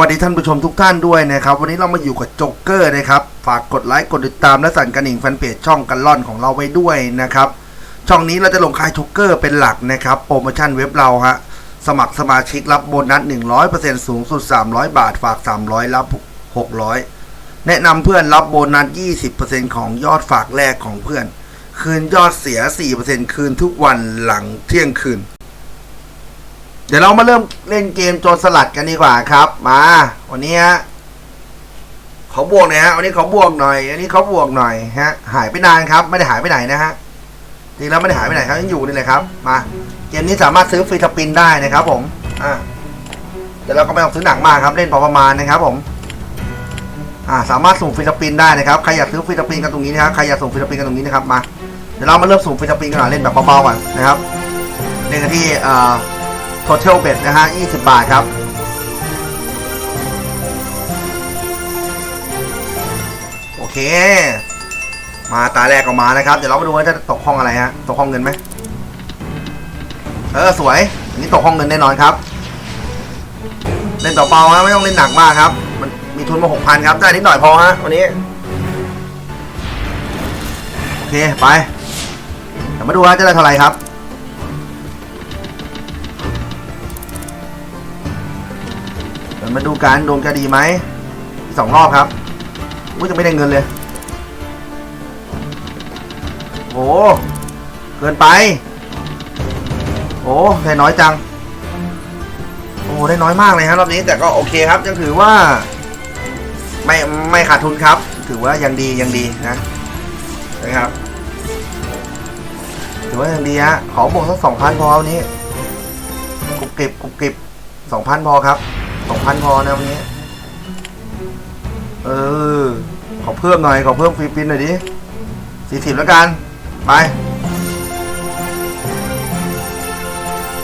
สวัสดีท่านผู้ชมทุกท่านด้วยนะครับ วันนี้เรามาอยู่กับโจ๊กเกอร์นะครับ ฝากกดไลค์กดติดตามและสั่นกระดิ่งแฟนเพจช่องกันล่อนของเราไว้ด้วยนะครับ ช่องนี้เราจะลงขายโจ๊กเกอร์เป็นหลักนะครับ โปรโมชั่นเว็บเราฮะสมัครสมาชิกรับโบนัส 100%สูงสุด 300 บาท ฝาก 300 รับ 600 แนะนำเพื่อนรับโบนัส 20%ของยอดฝากแรกของเพื่อน คืนยอดเสีย 4%คืนทุกวันหลังเที่ยงคืน เดี๋ยวเรามาเริ่มเล่นเกมโจรสลัดกันดีกว่าครับ มา วันนี้ฮะเขาบวกหน่อยฮะวันนี้เขาบวกหน่อย อันนี้เขาบวกหน่อยฮะ หายไปนานครับ ไม่ได้หายไปไหนนะฮะจริงแล้วไม่ได้หายไปไหนครับยังอยู่นี่เลยครับ มา เกมนี้สามารถซื้อฟรีสปินได้นะครับ ผม อ่าเดี๋ยวเราก็ไม่ต้องซื้อหนักมากครับ เล่นพอประมาณนะครับ ผม อ่า สามารถส่งฟรีสปินได้นะครับ ใครอยากซื้อฟรีสปินกันตรงนี้นะครับ ใครอยากส่งฟรีสปินกันตรงนี้นะครับ มา เดี๋ยวเรามาเริ่มส่งฟรีสปินกันหน่อยเล่นแบบเบาๆก่อนนะครับ เล่นกันที่อ่า Total Bet นะฮะ 20 บาทครับ โอเค มาตาแรกก็มานะครับ เดี๋ยวเรามาดูว่าจะตกห้องอะไรฮะ ตกห้องเงินไหม เออ สวย อันนี้ตกห้องเงินแน่นอนครับ เล่นต่อเบาฮะไม่ต้องเล่นหนักมากครับ มันมีทุนมา 6,000 ครับ ได้นิดหน่อยพอฮะวันนี้ โอเค ไป เดี๋ยวมาดูว่าจะได้เท่าไหร่ครับ มาดูการดวงจะดีไหมสองรอบครับอุ้ยจะไม่ได้เงินเลยโอ้เกินไป โอ้ได้น้อยจัง โอ้ได้น้อยมากเลยครับรอบนี้แต่ก็โอเคครับยังถือว่า ไม่ไม่ขาดทุนครับ ถือว่ายังดียังดีนะนะครับถือว่ายังดีฮะขอบวกสักสองพันพอวันนี้กุบเก็บกุบเก็บสองพันพอครับ สองพันพอนะวันนี้ เออ ขอเพิ่มหน่อย ขอเพิ่มฟรีปินหน่อยดิสี่สิบแล้วกัน ไป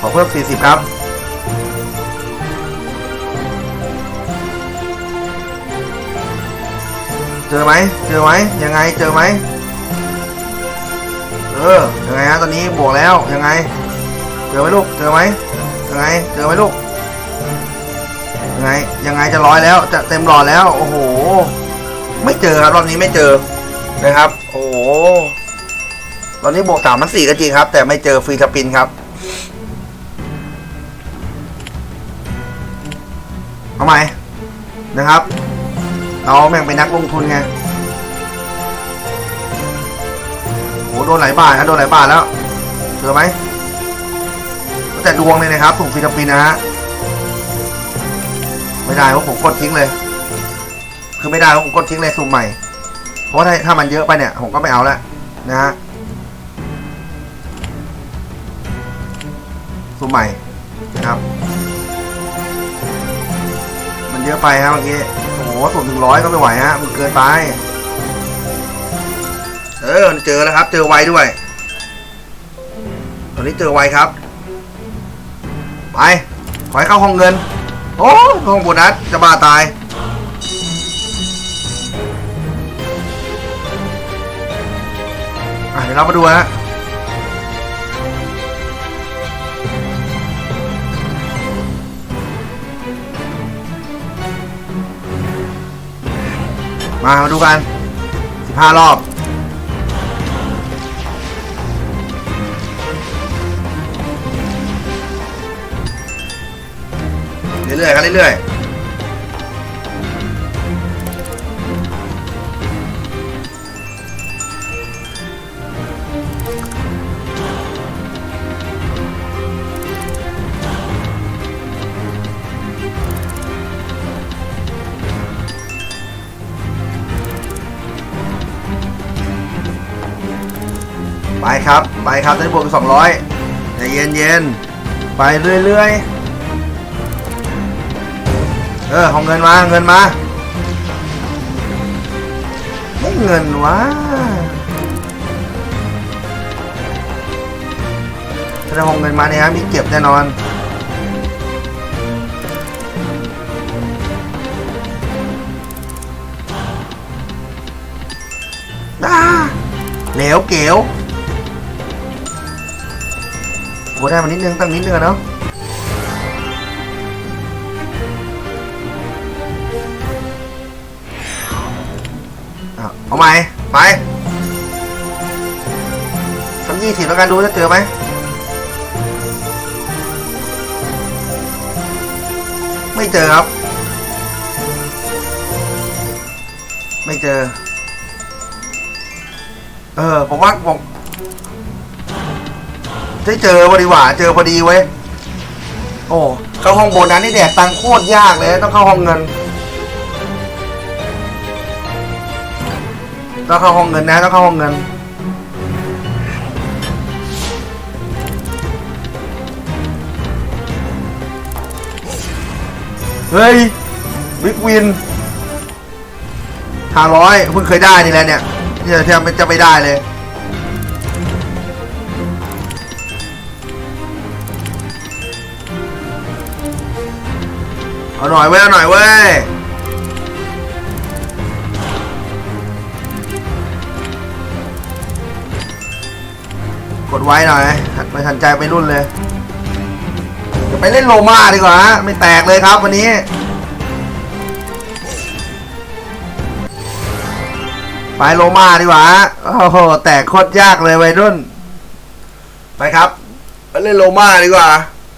ขอเพิ่มสี่สิบครับ เจอไหม เจอไหม ยังไง เจอไหม เออ ยังไงฮะ ตอนนี้บวกแล้ว ยังไง เจอไหมลูก เจอไหม ยังไง เจอไหมลูก ไงยังไงจะร้อยแล้วจะเต็มหลอดแล้ว โอ้โห ไม่เจอครับรอบนี้ไม่เจอนะครับ โอ้โหตอนนี้บวกสามพันสี่ก็จริงครับ แต่ไม่เจอฟรีสปินครับเอาใหม่นะครับเราแม่งเป็นนักลงทุนไงโอ้โหโดนหลายบาทครับโดนหลายบาทแล้วเจอไหมแต่ดวงเลยนะครับถูกฟรีสปินนะฮะ ไม่ได้เพราะผมกดทิ้งเลย คือไม่ได้เพราผมกดทิ้งเลยสุ่มใหม่ เพราะว่าถ้าถ้ามันเยอะไปเนี่ย ผมก็ไม่เอาแล้วนะฮะสุ่มใหม่นะครับ มันเยอะไปฮะเมื่อกี้โอ้โหสุ่มถึงร้อยก็ไม่ไหวฮะมันเกินไป เออเจอแล้วครับ เจอไวด้วยตอนนี้เจอไวครับ ไป ขอให้เข้าห้องเงิน โอ้ห้องโบนัสจะบ้าตาย อะเดี๋ยวเรามาดูฮะมามาดูกัน 15 รอบ เรื่อยๆครับเรื่อยๆไปครับ ไปครับได้บวกสองร้อยใจเย็นๆไปเรื่อยๆ ออของเงินมา เงินมา ไม่เงินวะถ้าได้ของเงินมาเนี่ยฮะมีเก็บแน่นอนอ้าเหลวเก๋วโหได้มานิดนึงตั้งนิดนึงอะเนาะ เอาไหมไปสักยี่สิบแล้วกันดูจะเจอไหมไม่เจอครับ ไม่เจอ เออ ผมว่าผมได้เจอพอดีหว่า เจอพอดีเว้ย โอ้ เข้าห้องโบนัสนี่แดกตังค์โคตรยากเลย ต้องเข้าห้องเงิน ต้องเข้าห้องเงินนะต้องเข้าห้องเงิน เฮ้ยวิกวินห้าร้อยเพิ่งเคยได้นี่แหละเนี่ยเนี่ยแทบไม่จะไม่ได้เลยเอาหน่อยเว้ยเอาหน่อยเว้ย กดไว้หน่อยไม่ทันใจไปรุ่นเลยจะไปเล่นโลมาดีกว่าฮะไม่แตกเลยครับวันนี้ ไปโลมาดีกว่าโอ้โหแตกโคตรยากเลยวัยรุ่น ไปครับไปเล่นโลมาดีกว่า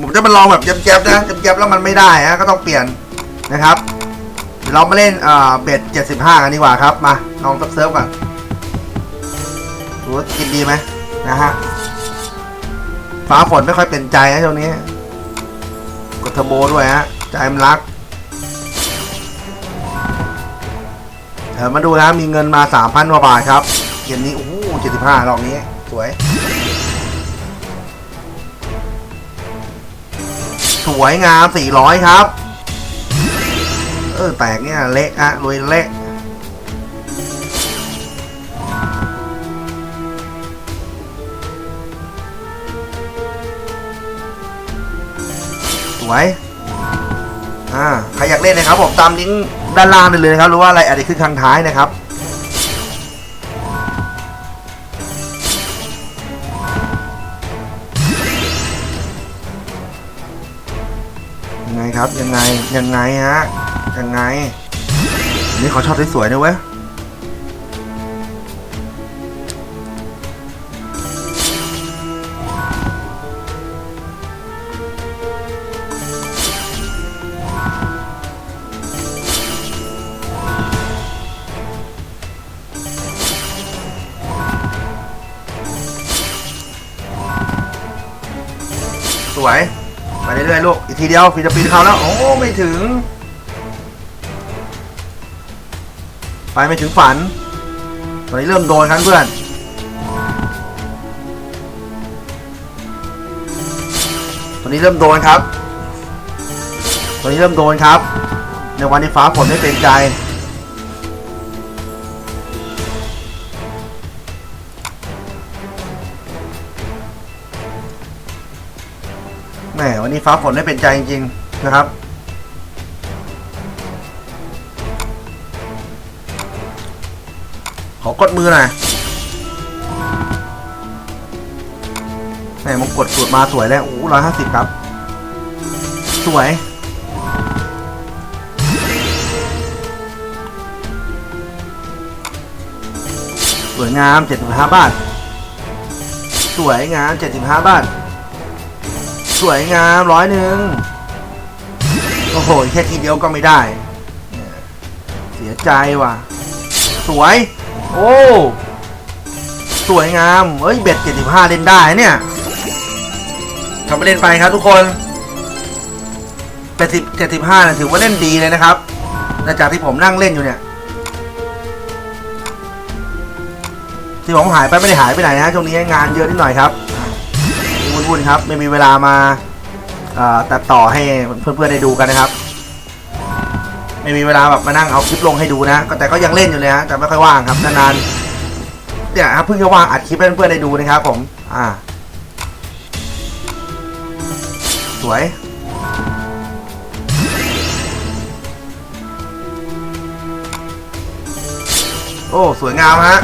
ผมจะมาลองแบบแจ๊บๆนะแจ๊บๆแล้วมันไม่ได้ฮะก็ต้องเปลี่ยนนะครับเรามาเล่นเอ่อเบ็ดเจ็ดสิบห้ากันดีกว่าครับ มาลองเซิร์ฟก่อนดูว่ากินดีไหม นะฮะฟ้าฝนไม่ค่อยเป็นใจนะช่วงนี้ กดเทอร์โบด้วยฮะ ใจมันรักเดี๋ยวมาดูนะมีเงินมาสามพันกว่าบาทครับเกมนี้โอ้โหเจ็ดสิบห้ารอบนี้ สวย สวยงามสี่ร้อยครับ เออ แตกเนี่ย เละอะรวยเละ วยอ่าใครอยากเล่นนะครับผมตามลิงก์ด้านล่างได้เลยนะครับหรือว่าอะไรอาจจะขึ้นข้างท้ายนะครับยังไงครับยังไงยังไงฮะยังไงนี่เขาชอบสวยๆนะเว้ย วยไปเรื่อยๆลูกอีกทีเดียวฟิลิปปินส์เขาแล้ว โอ้ไม่ถึง ไปไม่ถึงฝัน ตอนนี้เริ่มโดนครับเพื่อนตอนนี้เริ่มโดนครับ ตอนนี้เริ่มโดนครับ ในวันที่ฟ้าฝนไม่เป็นใจ แหมวันนี้ฟ้าฝนไม่เป็นใจจริงๆนะครับ ขอกดมือหน่อยแหมมงกดสูตรมาสวยแล้วโอ้ร้อยห้าสิบครับ สวย สวยงามเจ็ดสิบห้าบาท สวยงามเจ็ดสิบห้าบาท สวยงามร้อยหนึ่งโอ้โหแค่ทีเดียวก็ไม่ได้ เสียใจว่ะ สวย โอ้สวยงามเฮ้ยเบ็ดเจ็ดสิบห้าเล่นได้เนี่ยทำไปเล่นไปครับทุกคนเบ็ดสิบเจ็ดสิบห้าถือว่าเล่นดีเลยนะครับแต่จากที่ผมนั่งเล่นอยู่เนี่ยที่ผมหายไปไม่ได้หายไปไหนนะช่วงนี้งานเยอะนิดหน่อยครับ วุ่นครับ ไม่มีเวลามาตัดต่อให้เพื่อนๆได้ดูกันนะครับ ไม่มีเวลาแบบมานั่งเอาคลิปลงให้ดูนะก็แต่ก็ยังเล่นอยู่เลยฮะแต่ไม่ค่อยว่างครับนานๆเนี่ยครับเพิ่งจะว่างอัดคลิปให้เพื่อนๆได้ดูนะครับผมอ่าสวยโอ้ สวยงามฮะ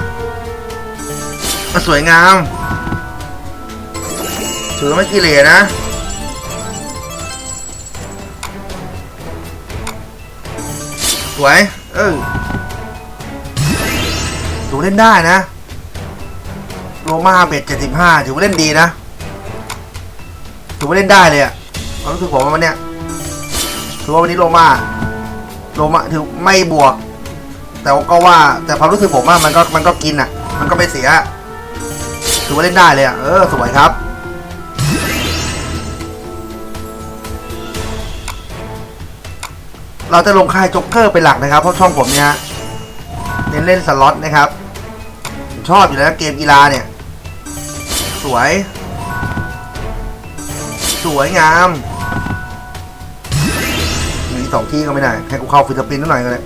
สวยงาม ถือไม่กิเลสนะสวย เออถือเล่นได้นะ โรมาเบ็ดเจ็ดสิบห้าถือว่าเล่นดีนะ ถือว่าเล่นได้เลยอะความรู้สึกผมว่าวันเนี้ยถือว่าวันนี้โรมาโรมาถือไม่บวก แต่ก็ว่าแต่ความรู้สึกผมว่ามันก็มันก็กินอะมันก็ไม่เสีย ถือว่าเล่นได้เลยอะเออ สวยครับ เราจะลงค่ายจ็อกเกอร์เป็นหลักนะครับ เพราะช่องผมเนี่ยเน้นเล่นสล็อตนะครับชอบอยู่แล้วเกมกีฬาเนี่ย สวย สวยงามมีสองที่ก็ไม่ได้ ให้กูเข้าฟิลิปปินส์หน่อยก็เลย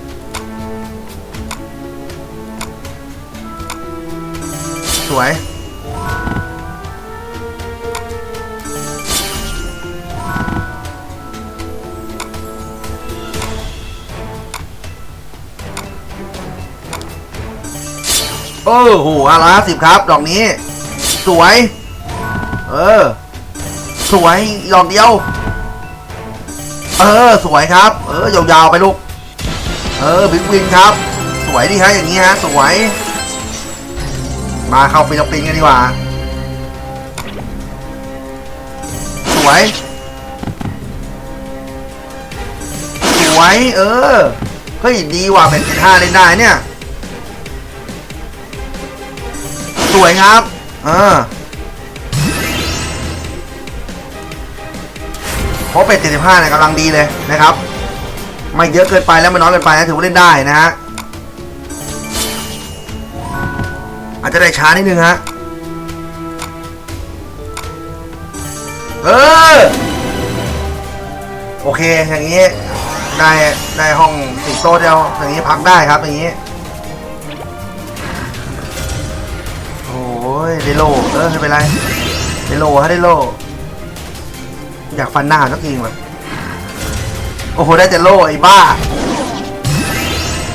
สวย โอ้โหห้าราสิบครับ ดอกนี้ สวย เออ สวยดอกเดียว เออ สวยครับ เออ ยาวๆไปลูก เออบิ๊กวินครับ สวยดีฮะอย่างนี้ฮะ สวย มาเข้าฟิลิปปินส์กันดีกว่า สวย สวย เออ เฮ้ย ดีว่ะเป็นสิบห้าเล่นได้เนี่ย สวยครับเออเพราะเป็ด75เนี่ยกำลังดีเลยนะครับ ไม่เยอะเกินไปแล้วไม่น้อยเกินไปนะถือว่าเล่นได้นะฮะอาจจะได้ช้านิดนึงฮะเออโอเคอย่างนี้ได้ได้ห้องสิบโต๊ะเดียวอย่างนี้พักได้ครับอย่างนี้ ยได้โลเออไม่เป็นไรได้โลฮะได้โล อยากฟันหน้าสักทีว่ะโอ้โหได้แต่โลไอ้บ้า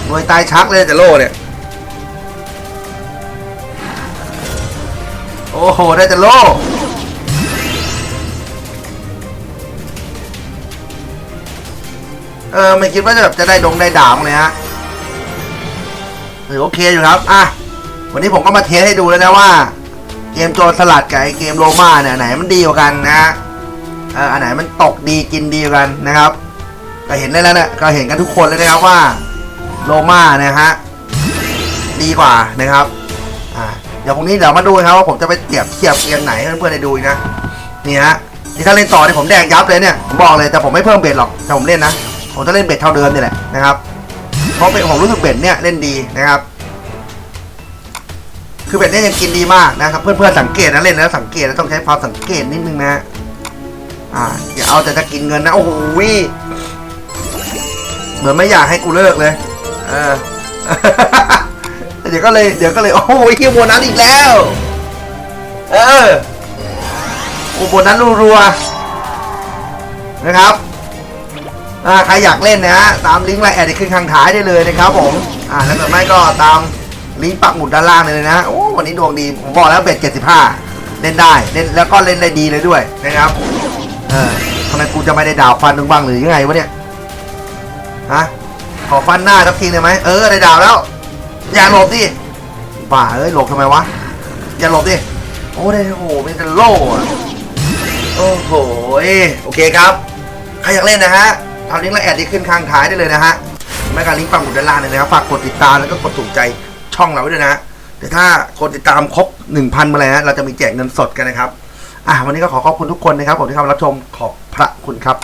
รวยตายชักเลยแต่โลเนี่ยโอ้โหได้แต่โลเออไม่คิดว่าจะแบบจะได้ดงได้ดามเลยฮะเออโอเคอยู่ครับ อะ วันนี้ผมก็มาเทสให้ดูแล้วนะว่า เกมโจรสลัดกับไอเกมโรม่าเนี่ยไหนมันดีกว่ากันนะเอออันไหนมันตกดีกินดีกว่ากันนะครับ ก็เห็นได้แล้วนี่ยก็เห็นกันทุกคนเลยนะครับว่าโรม่าเนี่ยฮะดีกว่านะครับอ่าเดี๋ยวพรุ่งนี้เดี๋ยวมาดูครับว่าผมจะไปเปรียบเทียบเกมไหนให้เพื่อนๆได้ดูนะนี่ฮะที่ถ้าเล่นต่อเนี่ยผมแดงยับเลยเนี่ยผมบอกเลยแต่ผมไม่เพิ่มเบ็ดหรอกแต่ผมเล่นนะผมจะเล่นเบ็ดเท่าเดิมนี่แหละนะครับเพราะเป็นผมรู้สึกเบ็ดเนี่ยเล่นดีนะครับ คือแบบนี้ยังกินดีมากนะครับ เพื่อนๆสังเกตนะเล่นแล้วสังเกตแล้วต้องใช้ความสังเกตนิดนึงนะอ่าอย่าเอาแต่จะกินเงินนะโอ้โหวิเหมือนไม่อยากให้กูเลิกเลย เออเดี๋ยวก็เลยเดี๋ยวก็เลยโอ้โหคิวโบนัสอีกแล้ว เออโอ้โบนัสรัวๆนะครับอ่าใครอยากเล่นนะฮะตามลิงก์ไลน์แอดที่ขึ้นข้างท้ายได้เลยนะครับผมอ่าแล้วก็ไม่ก็ตาม ลิงก์ปักหมุดด้านล่างเลยนะ โอ้วันนี้ดวงดี ผมบอกแล้วเบ็ด75 เล่นได้ เล่นแล้วก็เล่นได้ดีเลยด้วยนะครับ เออทำไมกูจะไม่ได้ดาวฟันมึงบ้างหรือยังไงวะเนี่ย ฮะ ขอฟันหน้าทักทีได้ไหมเออได้ดาวแล้ว อย่าหลบดิ บ้าเอ้ยหลบทำไมวะ อย่าหลบดิ โอ้ได้โอ้โหเป็นโล่โอ้โห โอเคครับ ใครอยากเล่นนะฮะทำลิงก์และแอดที่ขึ้นข้างท้ายได้เลยนะฮะไม่การลิงก์ปักหมุดด้านล่างเลยนะครับ ฝากกดติดตามแล้วก็กดถูกใจ ช่องเราไว้ด้วยนะเดี๋ยวถ้าคนติดตามครบ1,000มาแล้วเราจะมีแจกเงินสดกันนะครับ อะวันนี้ก็ขอขอบคุณทุกคนนะครับผมที่เข้ามารับชมขอบพระคุณครับ